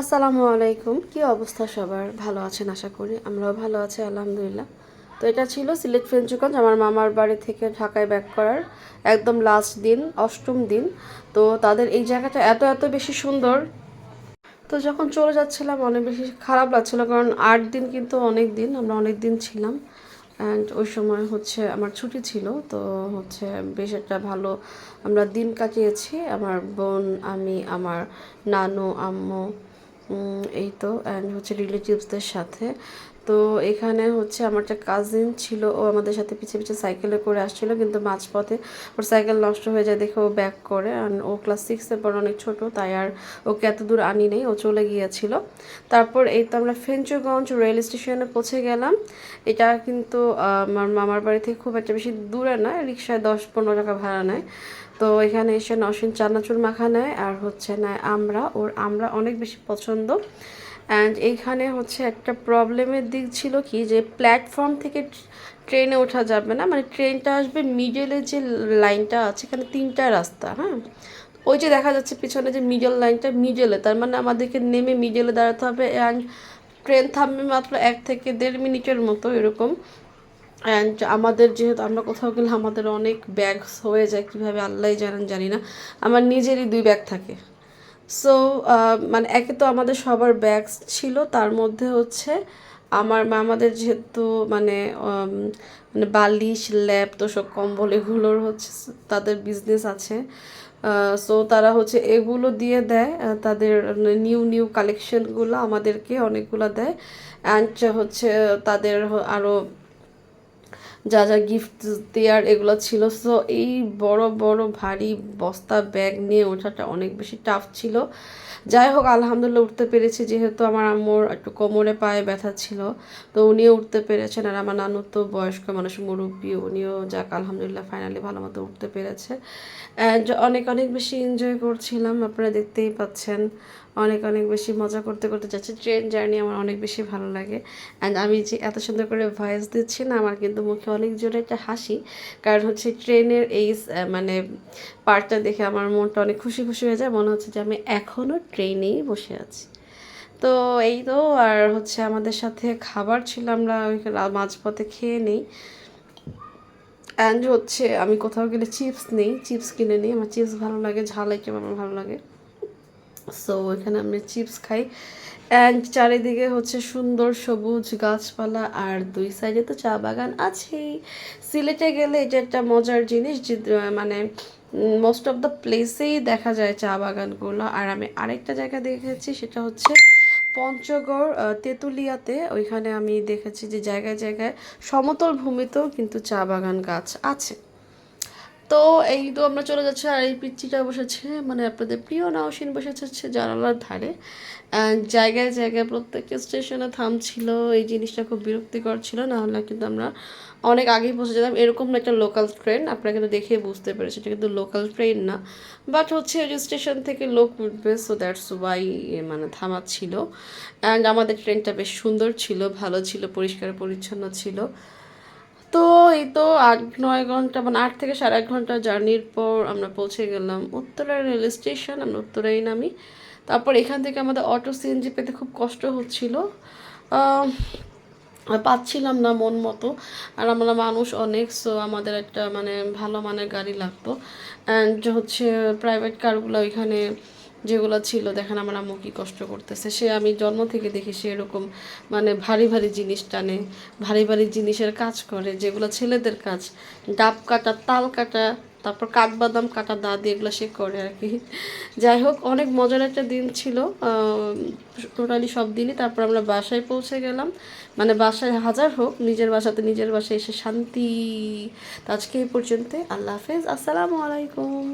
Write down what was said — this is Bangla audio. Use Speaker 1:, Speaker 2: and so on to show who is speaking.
Speaker 1: আসসালামু আলাইকুম। কি অবস্থা সবার? ভালো আছেন আশা করি? আমরাও ভালো আছি, আলহামদুলিল্লাহ। তো এটা ছিল সিলেট ফ্রেঞ্চুগঞ্জ আমার মামার বাড়ি থেকে ঢাকায় ব্যাক করার একদম লাস্ট দিন, অষ্টম দিন। তো তাদের এই জায়গাটা এত এত বেশি সুন্দর। তো যখন চলে যাচ্ছিলাম, অনেক বেশি খারাপ লাগছিল, কারণ আট দিন কিন্তু অনেক দিন, আমরা অনেক দিন ছিলাম। অ্যান্ড ওই সময় হচ্ছে আমার ছুটি ছিল, তো হচ্ছে বেশ একটা ভালো আমরা দিন কাটিয়েছি। আমার বোন, আমি, আমার নানু, আম্মু এই তো অ্যান্ড হচ্ছে রিলেটিভসদের সাথে। তো এখানে হচ্ছে আমার একটা কাজিন ছিল, ও আমাদের সাথে পিছিয়ে পিছিয়ে সাইকেলে করে আসছিল, কিন্তু মাঝপথে ওর সাইকেল নষ্ট হয়ে যায় দেখে ও ব্যাক করে। ও ক্লাস সিক্সের পর অনেক ছোট, তাই আর ওকে এত দূর আনি নেই, ও চলে গিয়েছিল। তারপর এই তো আমরা ফেঞ্চুগঞ্জ রেল স্টেশনে পৌঁছে গেলাম। এটা কিন্তু আমার মামার বাড়ি থেকে খুব একটা বেশি দূরে নয় রিক্সায় দশ পনেরো টাকা ভাড়া নেয়। তো এখানে এসে নসীন চানাচুর মাখা নেয় আর হচ্ছে নেয় আমরা ওর আমরা অনেক বেশি পছন্দ। অ্যান্ড এইখানে হচ্ছে একটা প্রবলেমের দিক ছিল কি যে প্ল্যাটফর্ম থেকে ট্রেনে ওঠা যাবে না। মানে ট্রেনটা আসবে মিডলে যে লাইনটা আছে, এখানে তিনটা রাস্তা হ্যাঁ? ওই যে দেখা যাচ্ছে পিছনে যে মিডল লাইনটা মিডলে তার মানে আমাদেরকে নেমে মিডলে দাঁড়াতে হবে। অ্যান্ড ট্রেন থামবে মাত্র এক থেকে দেড় মিনিটের মতো এরকম। অ্যান্ড আমাদের যেহেতু আমরা কোথাও গেলে আমাদের অনেক ব্যাগ হয়ে যায়, কীভাবে আল্লাহ জানেন জানি না। আমার নিজেরই দুই ব্যাগ থাকে। সো মানে একে তো আমাদের সবার ব্যাগ ছিল, তার মধ্যে হচ্ছে আমার মামাদের যেহেতু মানে মানে বালিশ, ল্যাপ, তোষক, কম্বল এগুলোর হচ্ছে তাদের বিজনেস আছে। সো তারা হচ্ছে এগুলো দিয়ে দেয় তাদের নিউ নিউ কালেকশনগুলো আমাদেরকে অনেকগুলো দেয়। অ্যান্ড হচ্ছে তাদের আরও যা যা গিফট দেওয়ার এগুলো ছিল। সো এই বড় বড়, ভারী বস্তা ব্যাগ নিয়ে ওঠাটা অনেক বেশি টাফ ছিল। যাই হোক, আলহামদুলিল্লাহ উঠতে পেরেছি। যেহেতু আমার আম্মুর একটু কোমরে পায়ে ব্যথা ছিল, তো উনিও উঠতে পেরেছেন আর আমার নানু তো বয়স্ক মানুষ, মুরব্বী, উনিও যাক, আলহামদুলিল্লাহ ফাইনালি ভালো মতো উঠতে পেরেছে। অ্যান্ড অনেক অনেক বেশি এনজয় করছিলাম, আপনারা দেখতেই পাচ্ছেন। অনেক অনেক বেশি মজা করতে করতে যাচ্ছে। ট্রেন জার্নি আমার অনেক বেশি ভালো লাগে। অ্যান্ড আমি যে এত সুন্দর করে ভয়েস দিচ্ছি না, আমার কিন্তু মুখে অনেক জোরে একটা হাসি। কারণ হচ্ছে ট্রেনের এই মানে পার্টটা দেখে আমার মনটা অনেক খুশি খুশি হয়ে যায়। মনে হচ্ছে যে আমি এখনও ট্রেনেই বসে আছি। তো এই তো, আর হচ্ছে আমাদের সাথে খাবার ছিল, আমরা মাঝপথে খেয়ে নিই। অ্যান্ড হচ্ছে আমি কোথাও গেলে চিপস নেই। চিপস কিনে নিই। আমার চিপস ভালো লাগে, ঝাল আইটেম আমার ভালো লাগে। সো এখানে আমি চিপস খাই। অ্যান্ড চারিদিকে হচ্ছে সুন্দর সবুজ গাছপালা আর দুই সাইডে তো চা বাগান আছেই। সিলেটে গেলে এটা একটা মজার জিনিস মানে মোস্ট অফ দ্য প্লেসেই দেখা যায় চা বাগানগুলো। আর আমি আরেকটা জায়গা দেখেছি, সেটা হচ্ছে পঞ্চগড় তেঁতুলিয়াতে। ওইখানে আমি দেখেছি যে জায়গায় জায়গায় সমতল ভূমিতেও কিন্তু চা বাগান গাছ আছে। তো এই তো আমরা চলে যাচ্ছি, আর এই পিচ্চিটা বসেছে মানে আপনাদের প্রিয় নাওসিন বসেছে জানালার ধারে। জায়গায় জায়গায় প্রত্যেকটা স্টেশনে থামছিল, এই জিনিসটা খুব বিরক্তিকর ছিল, না হলে কিন্তু আমরা অনেক আগেই পৌঁছে যেতাম। এরকম একটা লোকাল ট্রেন আপনারা কিন্তু দেখে বুঝতে পেরেছেন, এটা কিন্তু লোকাল ট্রেন না। বাট হচ্ছে ওই স্টেশন থেকে লোক উঠবে সো দ্যাটস ওয়াই মানে থামাচ্ছিল। অ্যান্ড আমাদের ট্রেনটা বেশ সুন্দর ছিল, ভালো ছিল, পরিষ্কার পরিচ্ছন্ন ছিল। এই তো আট, নয় ঘণ্টা মানে আট থেকে সাড়ে আট ঘণ্টা জার্নির পর আমরা পৌঁছে গেলাম উত্তরা রেল স্টেশন, আমরা উত্তরাই নামি। তারপর এখান থেকে আমাদের অটো সিএনজি পেতে খুব কষ্ট হচ্ছিল। পাচ্ছিলাম না মন মতো। আর আমরা মানুষ অনেক সো আমাদের একটা মানে ভালো মানের গাড়ি লাগতো। অ্যান্ড হচ্ছে প্রাইভেট কারগুলো ওইখানে যেগুলো ছিল, দেখেন আমার আম্মু কি কষ্ট করতেছে। সে আমি জন্ম থেকে দেখি সে এরকম মানে ভারী ভারী জিনিস টানে, ভারী ভারী জিনিসের কাজ করে, যেগুলো ছেলেদের কাজ। ডাব কাটা, তাল কাটা, তারপর কাঠবাদাম কাটা, দা দিয়ে এগুলো সে করে আর কি। যাই হোক, অনেক মজার একটা দিন ছিল। টোটালি সব দিনই। তারপর আমরা বাসায় পৌঁছে গেলাম। মানে বাসায় হাজার হোক, নিজের বাসাতে নিজের বাসায় এসে শান্তি। আজকে এই পর্যন্ত আল্লাহ হাফেজ। আসসালামু আলাইকুম।